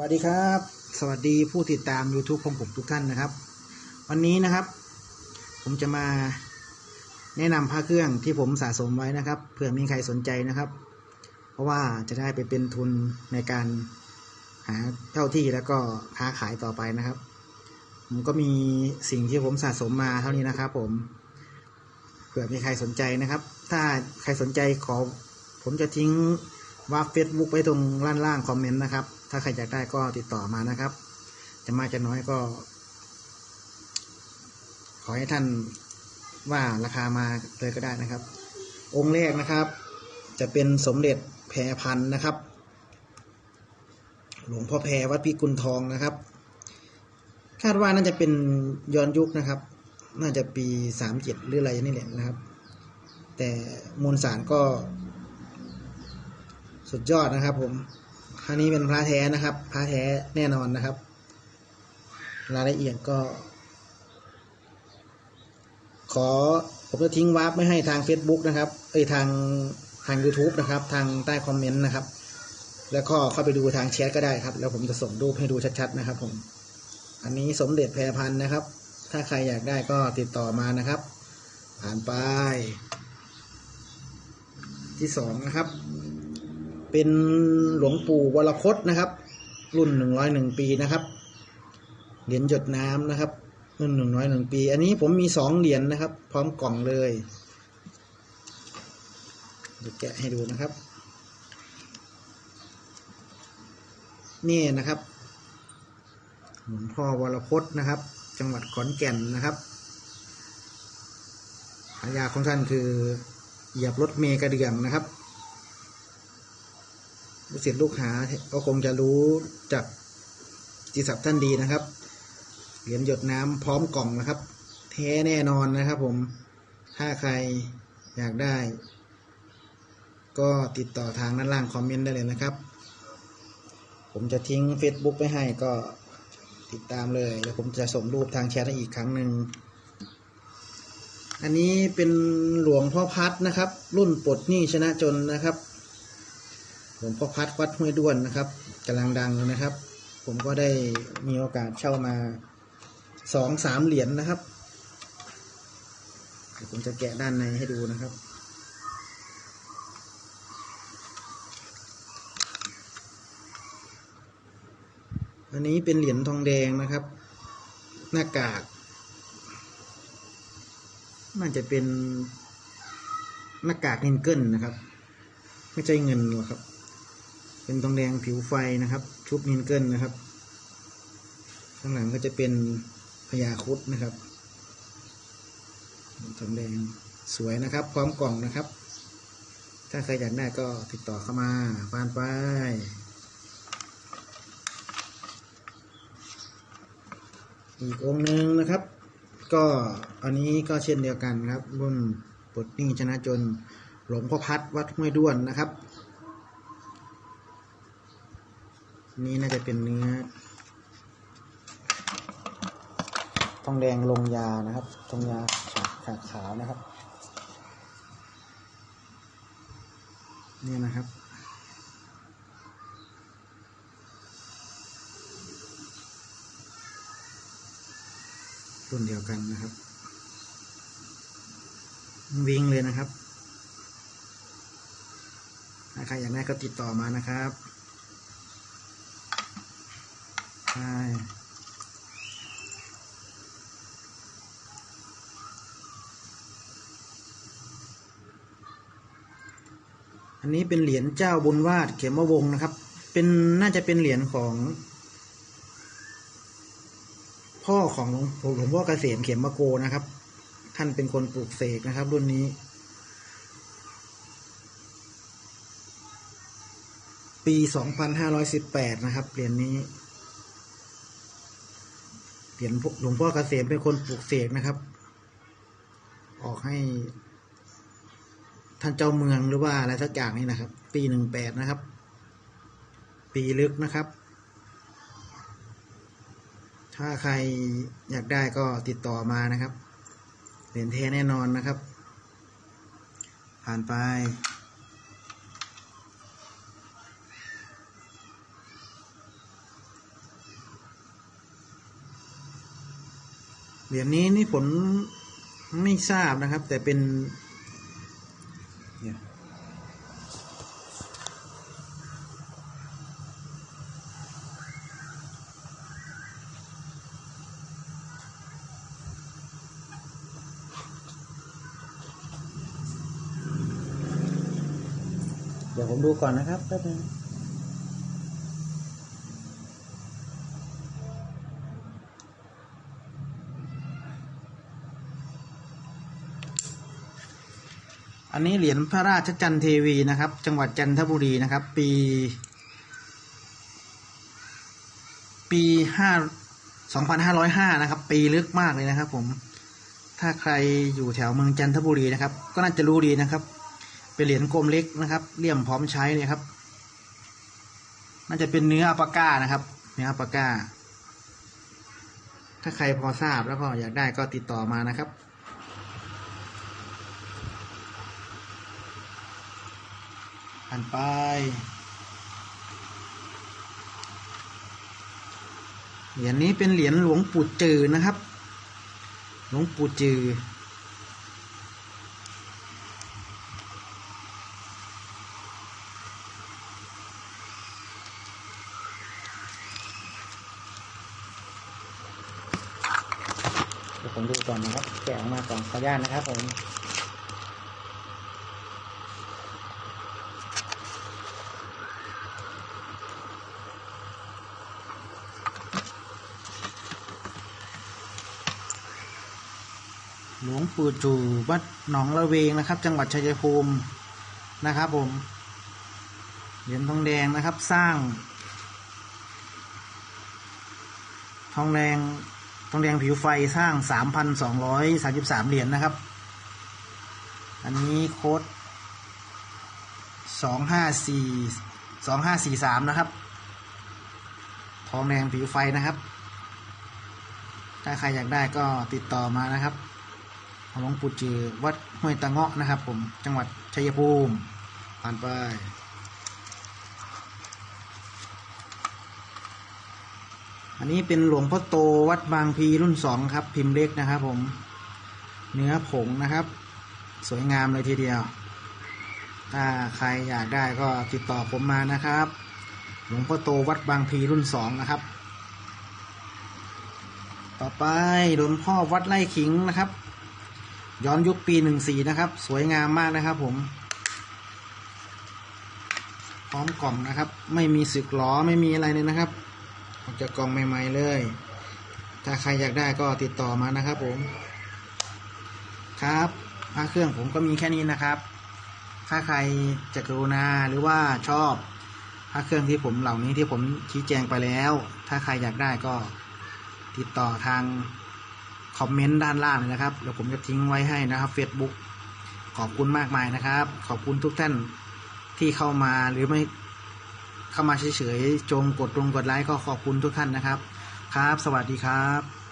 วัสดีครับ สวัสดีผู้ติดตาม YouTube ของผมทุกท่านนะครับ วันนี้นะครับ ผมจะมาแนะนำพระเครื่องที่ผมสะสมไว้นะครับเผื่อมีใครสนใจนะครับ เพราะว่าจะได้ไปเป็นทุนในการหาเท่าที่แล้วก็ค้าขายต่อไปนะครับ ผมก็มีสิ่งที่ผมสะสมมาเท่านี้นะครับ ผมเผื่อมีใครสนใจนะครับ ถ้าใครสนใจขอผมจะทิ้งว่าเฟซบุ๊กไว้ตรงล่างล่างคอมเมนต์นะครับ ถ้าใครอยากได้ก็ติดต่อมานะครับ จะมากจะน้อยก็ ขอให้ท่านว่าราคามาเลยก็ได้นะครับ องค์แรกนะครับ จะเป็นสมเด็จแพรพันนะครับ หลวงพ่อแพรวัดพิกุลทองนะครับ คาดว่าน่าจะเป็นย้อนยุคนะครับ น่าจะปีสามเจ็ดหรืออะไรนี่แหละนะครับ แต่มวลสารก็ สุดยอดนะครับผม ครั้นี้เป็นพระแท้นะครับ พระแท้แน่นอนนะครับ รายละเอียดก็ ขอผมจะทิ้งวาร์ปไม่ให้ทาง Facebook นะครับเอ้ยทางทาง YouTube นะครับ ทางใต้คอมเมนต์นะครับ แล้วก็เข้าไปดูทางแชทก็ได้ครับ แล้วผมจะส่งรูปให้ดูชัดๆนะครับผม อันนี้สมเด็จแพรพันธ์นะครับ ถ้าใครอยากได้ก็ติดต่อมานะครับ ผ่านไป ที่สองนะครับ เป็นหลวงปู่วรคตนะครับ รุ่นหนึ่งร้อยหนึ่งปีนะครับ เหรียญหยดน้ำนะครับ รุ่นหนึ่งร้อยหนึ่งปี อันนี้ผมมีสองเหรียญนะครับ พร้อมกล่องเลยเดี๋ยวแกะให้ดูนะครับ นี่นะครับหลวงพ่อวรพจน์นะครับ จังหวัดขอนแก่นนะครับฉายาของท่านคือเหยียบรถเมกระเดื่องนะครับ ลูกศิษย์ลูกหาก็คงจะรู้จากจิตศัพท์ท่านดีนะครับ เหรียญหยดน้ำพร้อมกล่องนะครับ แท้แน่นอนนะครับผม ถ้าใครอยากได้ ก็ติดต่อทางด้านล่างคอมเมนต์ได้เลยนะครับ ผมจะทิ้ง Facebook ไปให้ก็ติดตามเลยแล้วผมจะส่งรูปทางแชทให้อีกครั้งหนึ่ง อันนี้เป็นหลวงพ่อพัดนะครับ รุ่นปลดหนี้ชนะจนนะครับ หลวงพ่อพัดวัดห้วยด้วนนะครับกำลังดังนะครับ ผมก็ได้มีโอกาสเช่ามาสองสามเหรียญนนะครับเดี๋ยวผมจะแกะด้านในให้ดูนะครับอันนี้เป็นเหรียญทองแดงนะครับ หน้ากากน่าจะเป็นหน้ากากเงินเกิลนะครับ ไม่ใช่เงินหรอกครับ เป็นทองแดงผิวไฟนะครับ ชุบเงินเกิลนะครับ ข้างหลังก็จะเป็นพญาครุดนะครับทองแดงสวยนะครับ พร้อมกล่องนะครับ ถ้าใครอยากได้ก็ติดต่อเข้ามาปานไปอีกองหนึ่งนะครับ ก็อันนี้ก็เช่นเดียวกันครับรุ่นปลดหนี้ชนะจนหลวงพ่อพัดวัดห้วยด้วนนะครับ นี่น่าจะเป็นเนื้อทองแดงลงยานะครับทองยาขาดขาวนะครับ นี่นะครับรุ่นเดียวกันนะครับ วิ่งเลยนะครับ ถ้าใครอยากได้ก็ติดต่อมานะครับ ใช่อันนี้เป็นเหรียญเจ้าบุญวาดเขมวงนะครับ เป็นน่าจะเป็นเหรียญของ พ่อของหลวงหลวงพ่อเกษมเขมมะโกนะครับ ท่านเป็นคนปลูกเสกนะครับ รุ่นนี้ปีสองพันห้าร้อยสิบแปดนะครับ เหรียญนี้ เหรียญหลวงพ่อเกษมเป็นคนปลูกเสกนะครับ ออกให้ ท่านเจ้าเมืองหรือว่าอะไรสักอย่างนี่นะครับ ปีหนึ่งแปดนะครับ ปีลึกนะครับ ถ้าใครอยากได้ก็ติดต่อมานะครับ เหรียญเทแน่นอนนะครับ ผ่านไป เหรียญนี้นี่ผมไม่ทราบนะครับ แต่เป็นเนี่ยเดี๋ยวผมดูก่อนนะครับแป๊บนึง อันนี้เหรียญพระราชจันทร์เทวีนะครับ จังหวัดจันทบุรีนะครับ ปี ปีห้าสองพันห้าร้อยห้านะครับ ปีลึกมากเลยนะครับ ผม ถ้าใครอยู่แถวเมืองจันทบุรีนะครับ ก็น่าจะรู้ดีนะครับ เป็นเหรียญกลมเล็กนะครับเลี่ยมพร้อมใช้เลยครับ น่าจะเป็นเนื้ออัปก้านะครับ เนื้ออัปก้า ถ้าใครพอทราบแล้วก็อยากได้ก็ติดต่อมานะครับ ผ่านไป เหรียญนี้เป็นเหรียญหลวงปู่จือนะครับ หลวงปู่จือผมดูก่อนนะครับ แกะออกมาก่อนขออนุญาตนะครับผม หลวงปู่จู่วัดหนองละเวงนะครับ จังหวัดชัยภูมินะครับผมเหรียญทองแดงนะครับสร้าง ทองแดงทองแดงผิวไฟสร้างสามพันสองร้อยสาสิบสามเหรียญนะครับ อันนี้โค้ดสองห้าสี่สองห้าสี่สามนะครับ ทองแดงผิวไฟนะครับ ถ้าใครอยากได้ก็ติดต่อมานะครับ หลวงปู่จือวัดห้วยตะเงาะนะครับ ผมจังหวัดชัยภูมิผ่านไปอันนี้เป็นหลวงพ่อโตวัดบางพีรุ่นสองครับ พิมพ์เล็กนะครับ ผมเนื้อผงนะครับ สวยงามเลยทีเดียว ถ้าใครอยากได้ก็ติดต่อผมมานะครับ หลวงพ่อโตวัดบางพีรุ่นสองนะครับ ต่อไปหลวงพ่อวัดไร่ขิงนะครับ ย้อนยุคปีหนึ่งสี่นะครับ สวยงามมากนะครับผม พร้อมกล่องนะครับ ไม่มีสึกล้อไม่มีอะไรเลยนะครับ ออกจากกล่องใหม่ ๆ เลย ถ้าใครอยากได้ก็ติดต่อมานะครับผม ครับพระเครื่องผมก็มีแค่นี้นะครับ ถ้าใครจะกรุณาหรือว่าชอบพระเครื่องที่ผมเหล่านี้ที่ผมชี้แจงไปแล้ว ถ้าใครอยากได้ก็ติดต่อทาง คอมเมนต์ด้านล่างเลยนะครับเดี๋ยวผมจะทิ้งไว้ให้นะครับ Facebook ขอบคุณมากมายนะครับ ขอบคุณทุกท่านที่เข้ามาหรือไม่เข้ามาเฉยๆจงกดลงกดไลค์ก็ขอบคุณทุกท่านนะครับ ครับ สวัสดีครับ